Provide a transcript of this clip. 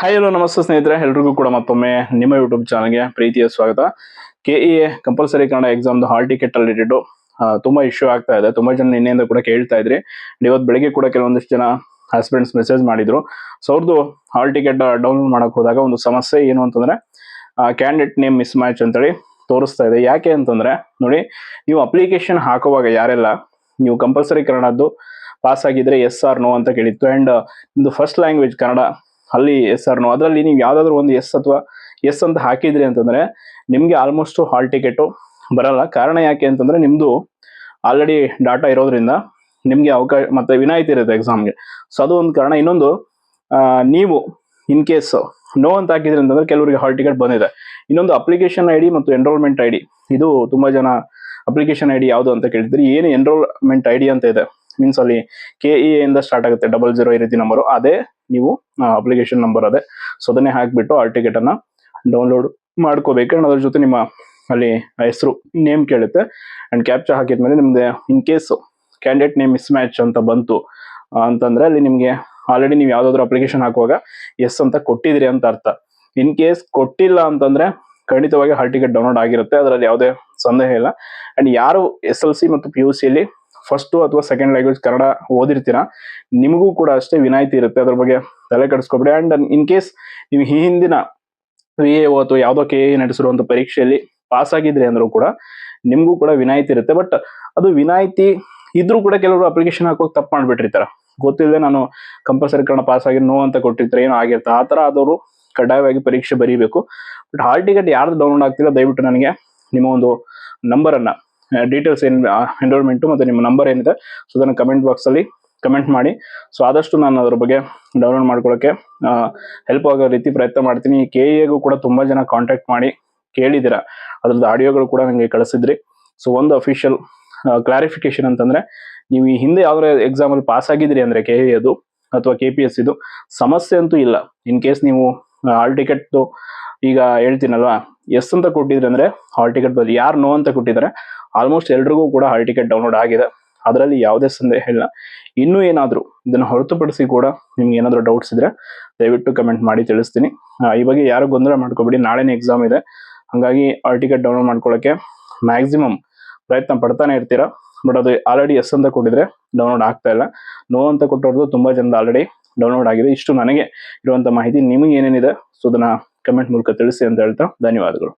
Hi hello ನಮಸ್ತೆ ಸ್ನೇಹಿತರೆ. ಎಲ್ರಿಗೂ ಕೂಡ ಮತ್ತೊಮ್ಮೆ ನಿಮ್ಮ ಯೂಟ್ಯೂಬ್ ಚಾನಲ್ಗೆ ಪ್ರೀತಿಯ ಸ್ವಾಗತ. K E A compulsory Kannada ಎಕ್ಸಾಮ್ದು hall ticket related ತುಂಬಾ ಇಶ್ಯೂ ಆಗ್ತಾ ಇದೆ. ತುಂಬಾ ಜನ ನಿನ್ನೆಯಿಂದ ಕೂಡ ಕೇಳ್ತಾ ಇದ್ರಿ. ಇವತ್ತು ಬೆಳಿಗ್ಗೆ ಕೂಡ ಕೆಲವೊಂದಿಷ್ಟು ಜನ ಹಸ್ಬೆಂಡ್ಸ್ ಮೆಸೇಜ್ ಮಾಡಿದ್ರು. ಸೊ ಅವ್ರದ್ದು ಹಾಲ್ ಟಿಕೆಟ್ ಡೌನ್ಲೋಡ್ ಮಾಡಕ್ ಹೋದಾಗ ಒಂದು ಸಮಸ್ಯೆ ಏನು ಅಂತಂದ್ರೆ ಕ್ಯಾಂಡಿಡೇಟ್ ನೇಮ್ ಮಿಸ್ ಮ್ಯಾಚ್ ಅಂತೇಳಿ ತೋರಿಸ್ತಾ ಇದೆ. ಯಾಕೆ ಅಂತಂದ್ರೆ, ನೋಡಿ, ನೀವು ಅಪ್ಲಿಕೇಶನ್ ಹಾಕುವಾಗ ಯಾರೆಲ್ಲ, ನೀವು ಕಂಪಲ್ಸರಿ ಕನ್ನಡದ್ದು ಪಾಸ್ ಆಗಿದ್ರೆ ಎಸ್ ಆರ್ ನೋ ಅಂತ ಕೇಳಿತ್ತು. ಅಂಡ್ ನಿಮ್ಮದು ಫಸ್ಟ್ ಲ್ಯಾಂಗ್ವೇಜ್ ಕನ್ನಡ ಅಲ್ಲಿ ಎಸ್ ಆರ್ ನೋ. ಅದರಲ್ಲಿ ನೀವು ಯಾವ್ದಾದ್ರು ಒಂದು ಎಸ್ ಅಥವಾ ಎಸ್ ಅಂತ ಹಾಕಿದ್ರಿ ಅಂತಂದ್ರೆ ನಿಮ್ಗೆ ಆಲ್ಮೋಸ್ಟ್ ಹಾಲ್ ಟಿಕೆಟ್ ಬರಲ್ಲ. ಕಾರಣ ಯಾಕೆ ಅಂತಂದ್ರೆ ನಿಮ್ದು ಆಲ್ರೆಡಿ ಡಾಟಾ ಇರೋದ್ರಿಂದ ನಿಮ್ಗೆ ಅವಕಾಶ ಮತ್ತೆ ವಿನಾಯಿತಿ ಇರುತ್ತೆ ಎಕ್ಸಾಮ್ಗೆ ಸೊ ಅದು ಒಂದು ಕಾರಣ. ಇನ್ನೊಂದು ನೀವು ಇನ್ ಕೇಸ್ ನೋ ಅಂತ ಹಾಕಿದ್ರಿ ಅಂತಂದ್ರೆ ಕೆಲವರಿಗೆ ಹಾಲ್ ಟಿಕೆಟ್ ಬಂದಿದೆ. ಇನ್ನೊಂದು ಅಪ್ಲಿಕೇಶನ್ ಐ ಡಿ ಮತ್ತು ಎನ್ರೋಲ್ಮೆಂಟ್ ಐ ಡಿ ಇದು ತುಂಬಾ ಜನ ಅಪ್ಲಿಕೇಶನ್ ಐ ಡಿ ಯಾವುದು ಅಂತ ಕೇಳಿದ್ರಿ ಏನು ಎನ್ರೋಲ್ಮೆಂಟ್ ಐ ಡಿ ಅಂತ ಇದೆ? ಮೀನ್ಸ್ ಅಲ್ಲಿ ಕೆ ಇ ಇಂದ ಸ್ಟಾರ್ಟ್ ಆಗುತ್ತೆ ಡಬಲ್ ಜೀರೋ ಈ ರೀತಿ ನಂಬರು ಅದೇ ನೀವು ಅಪ್ಲಿಕೇಶನ್ ನಂಬರ್ ಅದೇ. ಸೊ ಅದನ್ನೇ ಹಾಕಿಬಿಟ್ಟು ಆಲ್ ಟಿಕೆಟ್ ಡೌನ್ಲೋಡ್ ಮಾಡ್ಕೋಬೇಕು. ಅಂಡ್ ಅದ್ರ ಜೊತೆ ನಿಮ್ಮ ಅಲ್ಲಿ ಹೆಸರು ನೇಮ್ ಕೇಳುತ್ತೆ. ಅಂಡ್ ಕ್ಯಾಪ್ಚರ್ ಹಾಕಿದ್ಮೇಲೆ ನಿಮ್ಮದೇ in case candidate name mismatch ಅಂತ ಬಂತು ಆ, ಅಂತಂದ್ರೆ ಅಲ್ಲಿ ನಿಮಗೆ ಆಲ್ರೆಡಿ ನೀವು ಯಾವುದಾದ್ರೂ ಅಪ್ಲಿಕೇಶನ್ ಹಾಕುವಾಗ ಎಸ್ ಅಂತ ಕೊಟ್ಟಿದ್ರಿ ಅಂತ ಅರ್ಥ. ಇನ್ ಕೇಸ್ ಕೊಟ್ಟಿಲ್ಲ ಅಂತಂದ್ರೆ ಖಂಡಿತವಾಗಿ ಹಾಲ್ ಟಿಕೆಟ್ ಡೌನ್ಲೋಡ್ ಆಗಿರುತ್ತೆ. ಅದರಲ್ಲಿ ಯಾವುದೇ ಸಂದೇಹ ಇಲ್ಲ. ಅಂಡ್ ಯಾರು ಎಸ್ ಎಲ್ ಸಿ ಮತ್ತು ಪಿ ಯು ಸಿಯಲ್ಲಿ ಫಸ್ಟ್ ಅಥವಾ ಸೆಕೆಂಡ್ ಲ್ಯಾಂಗ್ವೇಜ್ ಕನ್ನಡ ಓದಿರ್ತೀರಾ, ನಿಮಗೂ ಕೂಡ ಅಷ್ಟೇ ವಿನಾಯಿತಿ ಇರುತ್ತೆ. ಅದ್ರ ಬಗ್ಗೆ ತಲೆ ಕೆಡಿಸ್ಕೊಬೇಡಿ. ಅಂಡ್ ಇನ್ ಕೇಸ್ ನೀವು ಈ ಹಿಂದಿನ ವಿ ಎ ಅಥವಾ ಯಾವುದೋ ಕೆ ಎ ನಡೆಸಿರುವಂಥ ಪರೀಕ್ಷೆಯಲ್ಲಿ ಪಾಸ್ ಆಗಿದ್ರಿ ಅಂದ್ರೂ ಕೂಡ ನಿಮಗೂ ಕೂಡ ವಿನಾಯಿತಿ ಇರುತ್ತೆ. ಬಟ್ ಅದು ವಿನಾಯಿತಿ ಇದ್ರೂ ಕೂಡ ಕೆಲವರು ಅಪ್ಲಿಕೇಶನ್ ಹಾಕೋಕೆ ತಪ್ಪು ಮಾಡಿಬಿಟ್ಟಿರ್ತಾರೆ. ಗೊತ್ತಿಲ್ಲದೆ ನಾನು ಕಂಪಲ್ಸರಿ ಕನ್ನಡ ಪಾಸ್ ಆಗಿ ನೋ ಅಂತ ಕೊಟ್ಟಿರ್ತಾರೆ, ಏನೋ ಆಗಿರ್ತಾರೆ ಆ ಥರ ಆದವರು ಕಡ್ಡಾಯವಾಗಿ ಪರೀಕ್ಷೆ ಬರೀಬೇಕು. ಬಟ್ ಹಾಲ್ ಟಿಕೆಟ್ ಯಾರ್ದು ಡೌನ್ಲೋಡ್ ಆಗ್ತಿಲ್ಲ, ದಯವಿಟ್ಟು ನನಗೆ ನಿಮ್ಮ ಒಂದು ನಂಬರನ್ನು ಡೀಟೇಲ್ಸ್ ಏನು ಎನ್ರೋಲ್ಮೆಂಟು ಮತ್ತು ನಿಮ್ಮ ನಂಬರ್ ಏನಿದೆ ಸೊ ಅದನ್ನು ಕಮೆಂಟ್ ಬಾಕ್ಸಲ್ಲಿ ಕಮೆಂಟ್ ಮಾಡಿ. ಸೊ ಆದಷ್ಟು ನಾನು ಅದ್ರ ಬಗ್ಗೆ ಡೌನ್ಲೋಡ್ ಮಾಡ್ಕೊಳ್ಳೋಕ್ಕೆ ಹೆಲ್ಪ್ ಆಗೋ ರೀತಿ ಪ್ರಯತ್ನ ಮಾಡ್ತೀನಿ. ಕೆ ಎಗೂ ಕೂಡ ತುಂಬ ಜನ ಕಾಂಟ್ಯಾಕ್ಟ್ ಮಾಡಿ ಕೇಳಿದ್ದೀರಾ, ಅದ್ರದ್ದು ಆಡಿಯೋಗಳು ಕೂಡ ನನಗೆ ಕಳಿಸಿದ್ರಿ. ಸೊ ಒಂದು ಅಫಿಷಿಯಲ್ ಕ್ಲಾರಿಫಿಕೇಶನ್ ಅಂತಂದರೆ, ನೀವು ಈ ಹಿಂದೆ ಯಾವ್ದಾರ ಎಕ್ಸಾಮಲ್ಲಿ ಪಾಸ್ ಆಗಿದ್ರಿ ಅಂದರೆ ಕೆ ಅದು ಅಥವಾ ಕೆ ಪಿ ಎಸ್ ಇದು ಸಮಸ್ಯೆ ಅಂತೂ ಇಲ್ಲ. ಇನ್ ಕೇಸ್ ನೀವು ಆಲ್ ಟಿಕೆಟ್ ಈಗ ಹೇಳ್ತೀನಲ್ವಾ, ಎಸ್ ಅಂತ ಕೊಟ್ಟಿದ್ರೆ ಅಂದ್ರೆ ಹಾಲ್ ಟಿಕೆಟ್ ಬದಲು ಯಾರು ನೋ ಅಂತ ಕೊಟ್ಟಿದ್ದಾರೆ ಆಲ್ಮೋಸ್ಟ್ ಎಲ್ರಿಗೂ ಕೂಡ ಹಾಲ್ ಟಿಕೆಟ್ ಡೌನ್ಲೋಡ್ ಆಗಿದೆ. ಅದರಲ್ಲಿ ಯಾವುದೇ ಸಂದೇಹ ಇಲ್ಲ. ಇನ್ನೂ ಏನಾದರೂ ಇದನ್ನು ಹೊರತುಪಡಿಸಿ ಕೂಡ ನಿಮ್ಗೆ ಏನಾದರೂ ಡೌಟ್ಸ್ ಇದ್ರೆ ದಯವಿಟ್ಟು ಕಮೆಂಟ್ ಮಾಡಿ ತಿಳಿಸ್ತೀನಿ. ಈ ಬಗ್ಗೆ ಯಾರು ಗೊಂದಲ ಮಾಡ್ಕೋಬೇಡಿ, ನಾಳೆನೇ ಎಕ್ಸಾಮ್ ಇದೆ. ಹಾಗಾಗಿ ಹಾಲ್ ಟಿಕೆಟ್ ಡೌನ್ಲೋಡ್ ಮಾಡ್ಕೊಳ್ಳೋಕೆ ಮ್ಯಾಕ್ಸಿಮಮ್ ಪ್ರಯತ್ನ ಪಡ್ತಾನೆ ಇರ್ತೀರಾ? ಬಟ್ ಅದು ಆಲ್ರೆಡಿ ಎಸ್ ಅಂತ ಕೊಟ್ಟಿದ್ರೆ ಡೌನ್ಲೋಡ್ ಆಗ್ತಾ ಇಲ್ಲ. ನೋ ಅಂತ ಕೊಟ್ಟವ್ರದ್ದು ತುಂಬ ಜನದ ಆಲ್ರೆಡಿ ಡೌನ್ಲೋಡ್ ಆಗಿದೆ. ಇಷ್ಟು ನನಗೆ ಇರುವಂಥ ಮಾಹಿತಿ, ನಿಮಗೆ ಏನೇನಿದೆ, ಸೊ ಅದನ್ನ ಕಮೆಂಟ್ ಮೂಲಕ ತಿಳಿಸಿ ಅಂತ ಹೇಳ್ತಾ ಧನ್ಯವಾದಗಳು.